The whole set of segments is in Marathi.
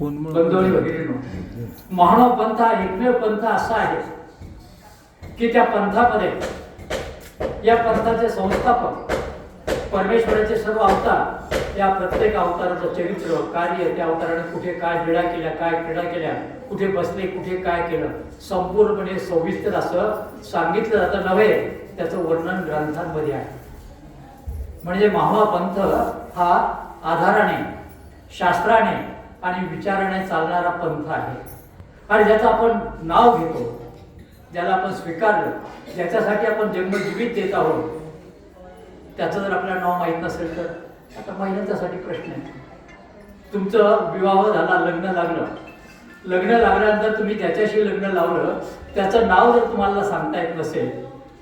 भगिनींनो महानव पंथ हा एकमेव पंथ असा आहे की त्या पंथामध्ये या पंथाचे संस्थापक परमेश्वराचे सर्व अवतार या प्रत्येक अवताराचं चरित्र कार्य त्या अवताराने कुठे काय क्रीडा केल्या काय क्रीडा केल्या कुठे बसले कुठे काय केलं संपूर्णपणे सविस्तर असं सांगितलं जातं नव्हे त्याचं वर्णन ग्रंथांमध्ये आहे. म्हणजे महावा पंथ हा आधाराने शास्त्राने आणि विचाराने चालणारा पंथ आहे. आणि ज्याचं आपण नाव घेतो ज्याला आपण स्वीकारलं ज्याच्यासाठी आपण जन्मजीवित देत आहोत त्याचं जर आपल्याला नाव माहीत नसेल तर आता महिलांच्यासाठी प्रश्न आहे. तुमचं विवाह झाला लग्न लागलं. लग्न लागल्यानंतर तुम्ही ज्याच्याशी लग्न लावलं त्याचं नाव जर तुम्हाला सांगता येत नसेल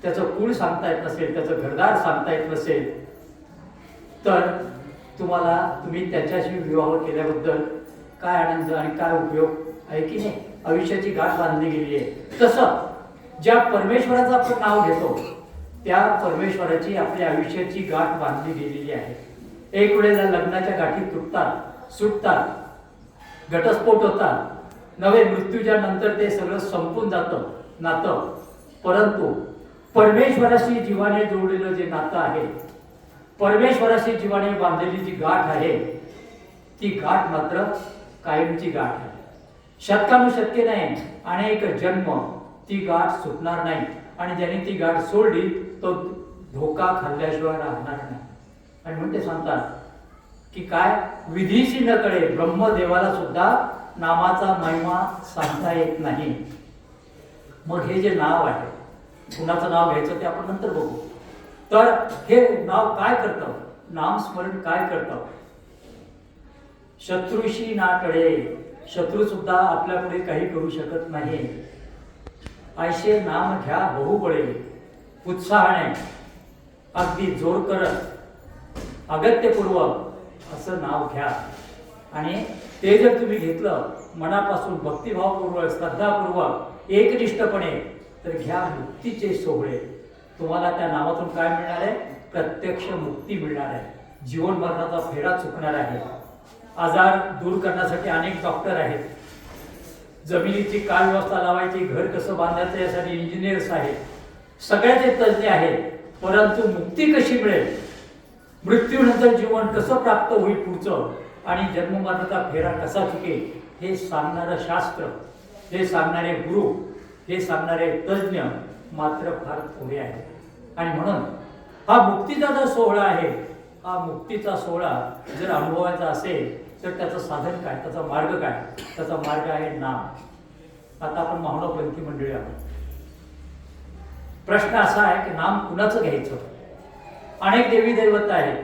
त्याचं कुळ सांगता येत नसेल त्याचं घरदार सांगता येत नसेल तर तुम्हाला तुम्ही त्याच्याशी विवाह केल्याबद्दल काय आनंद आणि काय उपयोग? आहे की नाही? आयुष्याची गाठ बांधली गेली आहे. तसं ज्या परमेश्वराचं आपण नाव घेतो त्या परमेश्वराची आपल्या आयुष्याची गाठ बांधली गेलेली आहे. एक वेळेला लग्नाच्या गाठी तुटतात सुटतात घटस्फोट होतात. नवे मृत्यूच्या नंतर ते सगळं संपून जातं नातं. परंतु परमेश्वराशी जीवाने जोडलेलं जे नातं आहे परमेश्वराशी जीवाने बांधलेली जी गाठ आहे ती गाठ मात्र कायमची गाठ आहे. शतकानुशतके नाही अनेक जन्म ती गाठ सुटणार नाही. आणि ज्याने ती गाठ सोडली तो धोका खाल्ल्याशिवाय राहणार नाही. आणि म्हणते सांगतात की काय विधीशी न कळे ब्रह्मदेवाला सुद्धा नामाचा महिमा सांगता येत नाही. मग हे जे नाव आहे कुणाचं नाव घ्यायचं ते आपण नंतर बघू. तर हे नाव काय करतं? नामस्मरण काय करतं? शत्रूशी ना टळे शत्रू सुद्धा आपल्यापुढे काही करू शकत नाही. आयशे नाम घ्या बहुबळे उत्साहाने अगदी जोर करत अगत्यपूर्वक असं नाव घ्या. आणि ते जर तुम्ही घेतलं मनापासून भक्तिभावपूर्वक श्रद्धापूर्वक एकनिष्ठपणे तर घ्या मुक्तीचे सोहळे. तुम्हाला त्या नावातून काय मिळणार आहे? प्रत्यक्ष मुक्ती मिळणार आहे. जीवन मरणाचा फेरा चुकणार आहे. आजार दूर करण्यासाठी अनेक डॉक्टर आहेत. जमिनीची काय व्यवस्था लावायची घर कसं बांधायचं यासाठी इंजिनियर्स आहेत. सगळ्याचे तज्ज्ञ आहेत परंतु मुक्ती कशी मिळेल? मृत्यूनंतर जीवन कसं प्राप्त होईल पुढचं? आणि जन्ममरणाचा फेरा कसा चुकेल? हे सांगणारं शास्त्र हे सांगणारे गुरु हे सांगणारे तज्ज्ञ मात्र फार थोडे आहेत. आणि म्हणून हा मुक्तीचा जो सोहळा आहे हा मुक्तीचा सोहळा जर अनुभवायचा असेल तर त्याचं साधन काय? त्याचा मार्ग काय? त्याचा मार्ग आहे नाम. आता आपण महानपंथी मंडळी आहोत. प्रश्न असा आहे की नाम कुणाचं घ्यायचं? अनेक देवी दैवत आहेत.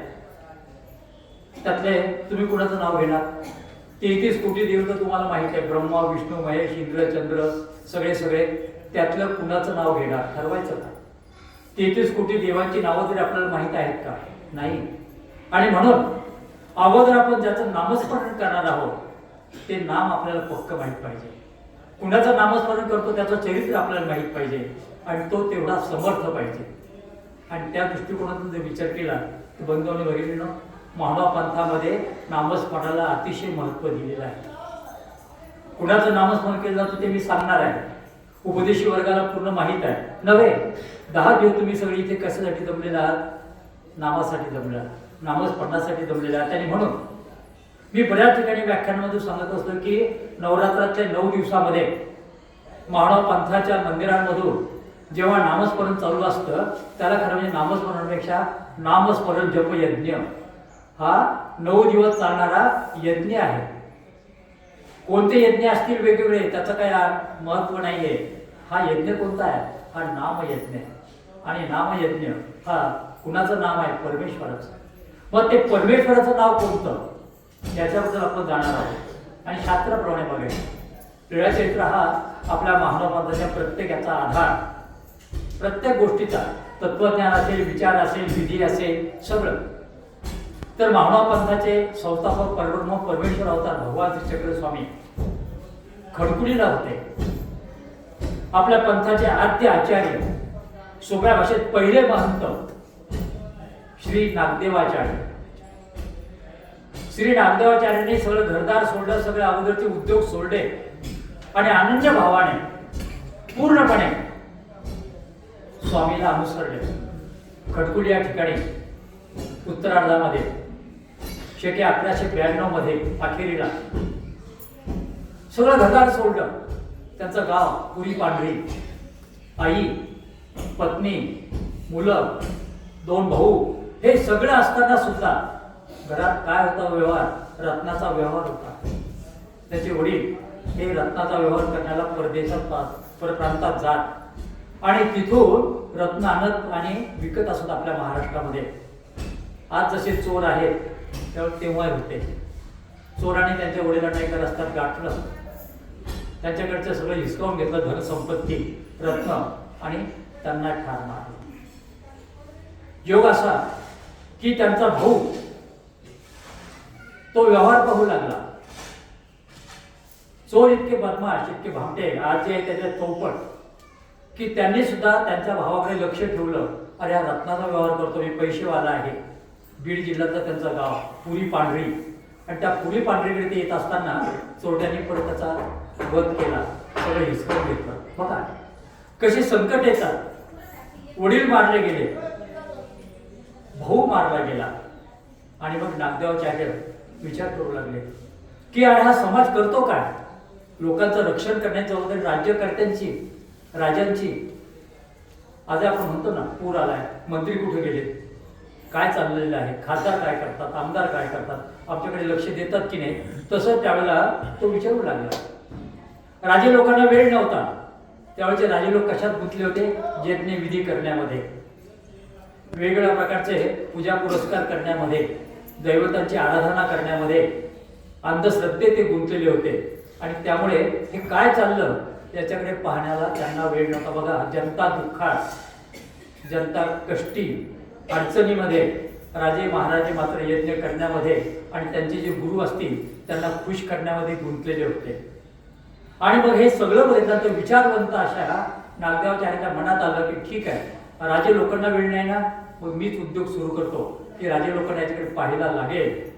त्यातले तुम्ही कुणाचं नाव घेणार? तेहतीस कोटी देव तुम्हाला माहिती आहे. ब्रह्मा विष्णू महेश इंद्र चंद्र सगळे सगळे. त्यातलं कुणाचं नाव घेणार? ठरवायचं का? तेहतीस कोटी देवांची नावं तरी आपल्याला माहीत आहेत का? नाही. आणि म्हणून अगोदर आपण ज्याचं नामस्मरण करणार आहोत ते नाम आपल्याला पक्क माहीत पाहिजे. कुणाचं नामस्मरण करतो त्याचं चरित्र आपल्याला माहीत पाहिजे. आणि तो तेवढा समर्थ पाहिजे. आणि त्या दृष्टिकोनातून जर विचार केला तर बंधूंनी बघितलं मानव पंथामध्ये नामस्मरणाला अतिशय महत्त्व दिलेलं आहे. कुणाचं नामस्मरण केलं जातं ते मी सांगणार आहे. उपदेशी वर्गाला पूर्ण माहीत आहे. नव्हे दहा दिवस तुम्ही सगळी इथे कशासाठी जमलेला आहात? नामासाठी जमलेला आहात. नामस्मरणासाठी जमलेले आहात आणि म्हणून मी बऱ्याच ठिकाणी व्याख्यानामध्ये सांगत असतो की नवरात्रातल्या नऊ दिवसामध्ये मानव पंथाच्या मंदिरांमधून जेव्हा नामस्मरण चालू असतं त्याला खरं म्हणजे नामस्मरणापेक्षा नामस्मरण जप यज्ञ. हा नऊ दिवस चालणारा यज्ञ आहे. कोणते यज्ञ असतील वेगवेगळे त्याचं काय महत्त्व आहे हा यज्ञ कोणता आहे? हा नामयज्ञ. आहे आणि नामयज्ञ हा कुणाचं नाम आहे? परमेश्वराचं. मग ते परमेश्वराचं नाव कोणतं? याच्याबद्दल आपण जाणार आहोत. आणि शास्त्राप्रमाणे बघायचं. क्रीडाक्षेत्र हा आपल्या महानवादाच्या प्रत्येकाचा आधार. प्रत्येक गोष्टीचा तत्वज्ञान असेल विचार असेल विधी असेल सगळं. तर मानवा पंथाचे संस्थापक परब्रह्म परमेश्वर अवतार भगवान श्री चक्र स्वामी खडकुलीला होते. आपल्या पंथाचे आद्य आचार्य सोप्या भाषेत पहिले महंत श्री नागदेवाचार्य. श्री नागदेवाचार्यांनी सगळं घरदार सोडलं सगळे अगोदरचे उद्योग सोडले. आणि आनंद भावाने पूर्णपणे स्वामीला अनुसरले. खडकुली या ठिकाणी उत्तरार्धामध्ये शेके अकराशे ब्याण्णवमध्ये अखेरीला सगळं घरदार सोडलं. त्यांचं गाव पुरी पांढरी. आई पत्नी मुलं दोन भाऊ हे सगळं असताना सुद्धा घरात काय होता व्यवहार? रत्नाचा व्यवहार होता. त्याचे वडील हे रत्नाचा व्यवहार करण्याला परदेशात परप्रांतात जात. आणि तिथून रत्न आणत आणि विकत असत आपल्या महाराष्ट्रामध्ये. आज जसे चोर आहेत तेव्हा तेव्हा होते. चोराने त्यांच्या वडिलांना एका रस्त्यात गाठलं. त्यांच्याकडचं सगळं हिसकावून घेतलं धनसंपत्ती रत्न आणि त्यांना ठार मारलं. योग असा की त्यांचा भाऊ तो व्यवहार पाहू लागला. चोर इतके बदमाश इतके भामटे आज जे त्याच्यात चौपट की त्यांनी सुद्धा त्यांच्या भावाकडे लक्ष ठेवलं. अरे हा रत्नाचा व्यवहार करतो मी पैसेवाला आहे. बीड जिल्ह्यातलं त्यांचं गाव पुरी पांढरी. आणि त्या पुरी पांढरीकडे ते येत असताना चोरट्यांनी परत त्याचा वध केला. सगळं हिसकून घेतलं. बघा कशी संकट येतात. वडील मारले गेले. भाऊ मारला गेला. आणि मग नागदेवाचार्य विचार करू लागले की अरे हा समाज करतो काय? लोकांचं रक्षण करण्याची जबाबदारी राज्यकर्त्यांची राजांची. आज आपण म्हणतो ना पूर आलाय मंत्री कुठे गेले? काय चाललेलं आहे? खासदार काय करतात? आमदार काय करतात? आमच्याकडे लक्ष देतात की नाही? तसं त्यावेळेला तो विचारू लागला. राजे लोकांना वेळ नव्हता. त्यावेळेचे राजे लोक कशात गुंतले होते? यज्ञ विधी करण्यामध्ये. वेगवेगळ्या प्रकारचे पूजा पुरस्कार करण्यामध्ये दैवतांची आराधना करण्यामध्ये अंधश्रद्धे ते गुंतलेले होते. आणि त्यामुळे हे काय चाललं याच्याकडे पाहण्याला त्यांना वेळ नव्हता. बघा जनता दुःखात जनता कष्टी अडचणीमध्ये राजे महाराजे मात्र यज्ञ करण्यामध्ये आणि त्यांचे जे गुरु असतील त्यांना खुश करण्यामध्ये गुंतलेले होते. आणि मग हे सगळं बघितलं विचारवंत अशा नागदेवाचार्याच्या मनात आलं की ठीक आहे राजे लोकांना वेळ नाही ना? मग मीच उद्योग सुरू करतो की राजे लोकांना याच्याकडे पाहायला लागेल.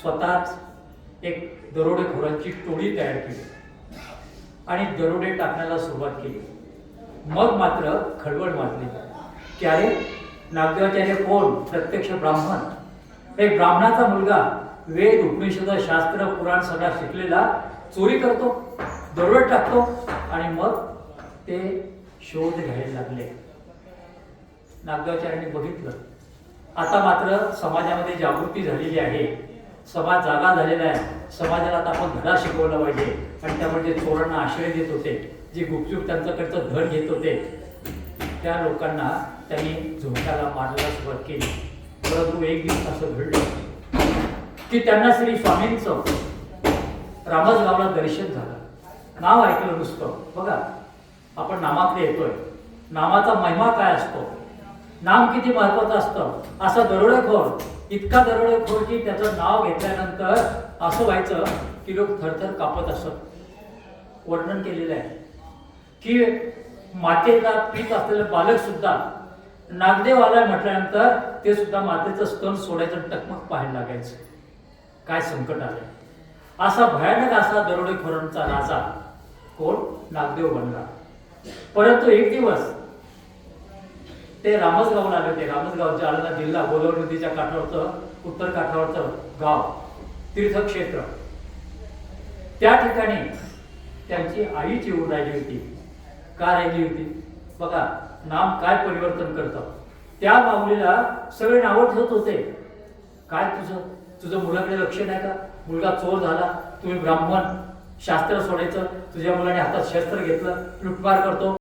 स्वतःच एक दरोडेखोरांची टोळी तयार केली. आणि दरोडे टाकण्याला सुरुवात केली. मग मात्र खळबळ माजली की अरे नागदेवाचार्य कोण? प्रत्यक्ष ब्राह्मण. एक ब्राह्मणाचा मुलगा वेद उपनिषद शास्त्र पुराण सगळा शिकलेला चोरी करतो दरोडे टाकतो आणि मग ते शोध घ्यायला लागले. नागदेवाचार्यांनी बघितलं. आता मात्र समाजामध्ये जागृती झालेली आहे. समाज जागा झालेला आहे. समाजाला आता आपण धडा शिकवला पाहिजे. आणि त्यामुळे जे चोरांना आश्रय देत होते जे गुपचूप त्यांच्याकडचं धन घेत होते त्या लोकांना त्यांनी झोकायला मारायला सुरुवात केली. परंतु एक दिवस असं घडलं की त्यांना श्री स्वामींचं रामसगावला दर्शन झालं. नाव ऐकलं नुसतं. बघा आपण नामाकडे येतोय. नामाचा महिमा काय असतो? नाम किती महत्वाचं असतं? असा दरोडेखोर इतका दरोडेखोर की त्याचं नाव घेतल्यानंतर असं व्हायचं की लोक थरथर कापत असत. वर्णन केलेलं आहे. की मातेचा पीत असलेलं बालक सुद्धा नागदेव आलाय म्हटल्यानंतर ते सुद्धा मातेचं स्तन सोडायचं टकमक पाहायला लागायचं. काय संकट आलं असा भयानक असा दरोडेखोरांचा राजा कोण? नागदेव बनला. परंतु एक दिवस ते रामसगावला आले होते. रामसगाव जालना जिल्हा गोदावरी नदीच्या काठावरचं उत्तर काठावरचं गाव तीर्थक्षेत्र. त्या ठिकाणी त्यांची आई चिवून राहिली होती. का राहिली होती? बघा नाम काय परिवर्तन करतं? त्या माऊलीला सगळे नावं ठेवत होते. काय तुझं? तुझं मुलाकडे लक्ष नाही का? मुलगा चोर झाला तुम्ही ब्राह्मण शास्त्र सोडायचं तुझ्या मुलाने हातात शस्त्र घेतलं लुटमार करतो.